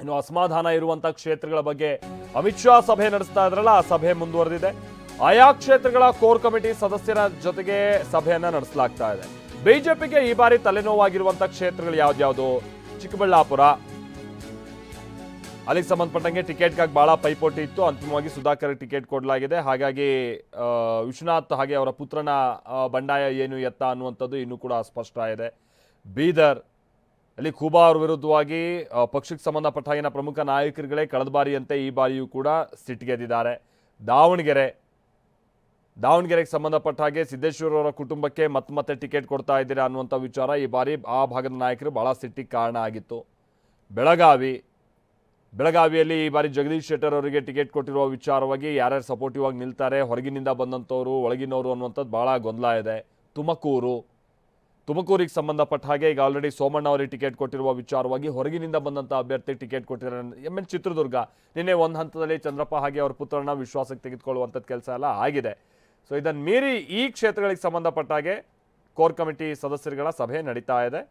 ಇನ್ನು ಅಸಮಾಧಾನ ಇರುವಂತಹ ಕ್ಷೇತ್ರಗಳ ಬಗ್ಗೆ ಅಮಿತ್ ಶಾ ಸಭೆ ನಡೆಸ್ತಾ ಇದ್ರಲ್ಲ, ಆ ಸಭೆ ಮುಂದುವರೆದಿದೆ. ಆಯಾ ಕ್ಷೇತ್ರಗಳ ಕೋರ್ ಕಮಿಟಿ ಸದಸ್ಯರ ಜೊತೆಗೆ ಸಭೆಯನ್ನ ನಡೆಸಲಾಗ್ತಾ ಇದೆ. ಬಿಜೆಪಿಗೆ ಈ ಬಾರಿ ತಲೆನೋವಾಗಿರುವಂತಹ ಕ್ಷೇತ್ರಗಳು ಯಾವ್ದ್ಯಾವುದು? ಚಿಕ್ಕಬಳ್ಳಾಪುರ. ಅಲ್ಲಿಗೆ ಸಂಬಂಧಪಟ್ಟಂಗೆ ಟಿಕೆಟ್ಗಾಗಿ ಬಹಳ ಪೈಪೋಟಿ ಇತ್ತು. ಅಂತಿಮವಾಗಿ ಸುಧಾಕರ್ ಟಿಕೆಟ್ ಕೊಡಲಾಗಿದೆ. ಹಾಗಾಗಿ ವಿಶ್ವನಾಥ್ ಹಾಗೆ ಅವರ ಪುತ್ರನ ಬಂಡಾಯ ಏನು ಎತ್ತ ಅನ್ನುವಂಥದ್ದು ಇನ್ನೂ ಕೂಡ ಸ್ಪಷ್ಟ ಇದೆ. ಬೀದರ್ ಅಲ್ಲಿ ಖೂಬಾ ಅವ್ರ ವಿರುದ್ಧವಾಗಿ ಪಕ್ಷಕ್ಕೆ ಸಂಬಂಧಪಟ್ಟ ಹಾಗಿನ ಪ್ರಮುಖ ನಾಯಕರುಗಳೇ ಕಳೆದ ಬಾರಿಯಂತೆ ಈ ಬಾರಿಯೂ ಕೂಡ ಸಿಟ್ಟಿಗೆದ್ದಿದ್ದಾರೆ ದಾವಣಗೆರೆ, ದಾವಣಗೆರೆಗೆ ಸಂಬಂಧಪಟ್ಟ ಹಾಗೆ ಸಿದ್ದೇಶ್ವರ ಅವರ ಕುಟುಂಬಕ್ಕೆ ಮತ್ತೆ ಮತ್ತೆ ಟಿಕೆಟ್ ಕೊಡ್ತಾ ಇದ್ದೀರಾ ಅನ್ನುವಂಥ ವಿಚಾರ ಈ ಬಾರಿ ಆ ಭಾಗದ ನಾಯಕರು ಬಹಳ ಸಿಟ್ಟಿಗೆ ಕಾರಣ ಆಗಿತ್ತು. ಬೆಳಗಾವಿ, ಬೆಳಗಾವಿಯಲ್ಲಿ ಈ ಬಾರಿ ಜಗದೀಶ್ ಶೆಟ್ಟರ್ ಅವರಿಗೆ ಟಿಕೆಟ್ ಕೊಟ್ಟಿರುವ ವಿಚಾರವಾಗಿ ಯಾರ್ಯಾರು ಸಪೋರ್ಟಿವ್ ಆಗಿ ನಿಲ್ತಾರೆ, ಹೊರಗಿನಿಂದ ಬಂದಂಥವ್ರು ಒಳಗಿನವರು ಅನ್ನುವಂಥದ್ದು ಭಾಳ ಗೊಂದಲ ಇದೆ. ತುಮಕೂರು ತುಮಕೂರಿಗೆ ಸಂಬಂಧಪಟ್ಟ ಹಾಗೆ ಈಗ ಆಲ್ರೆಡಿ ಸೋಮಣ್ಣ ಅವರಿಗೆ ಟಿಕೆಟ್ ಕೊಟ್ಟಿರುವ ವಿಚಾರವಾಗಿ ಹೊರಗಿನಿಂದ ಬಂದಂಥ ಅಭ್ಯರ್ಥಿ ಟಿಕೆಟ್ ಕೊಟ್ಟಿದ್ದಾರೆ. ಎಂ ಎನ್ ಚಿತ್ರದುರ್ಗ, ನಿನ್ನೆ ಒಂದು ಹಂತದಲ್ಲಿ ಚಂದ್ರಪ್ಪ ಹಾಗೆ ಅವ್ರ ಪುತ್ರನ ವಿಶ್ವಾಸಕ್ಕೆ ತೆಗೆದುಕೊಳ್ಳುವಂಥದ್ದು ಕೆಲಸ ಎಲ್ಲ ಆಗಿದೆ. ಸೊ ಇದನ್ನು ಮೀರಿ ಈ ಕ್ಷೇತ್ರಗಳಿಗೆ ಸಂಬಂಧಪಟ್ಟ ಹಾಗೆ ಕೋರ್ ಕಮಿಟಿ ಸದಸ್ಯರುಗಳ ಸಭೆ ನಡೀತಾ ಇದೆ.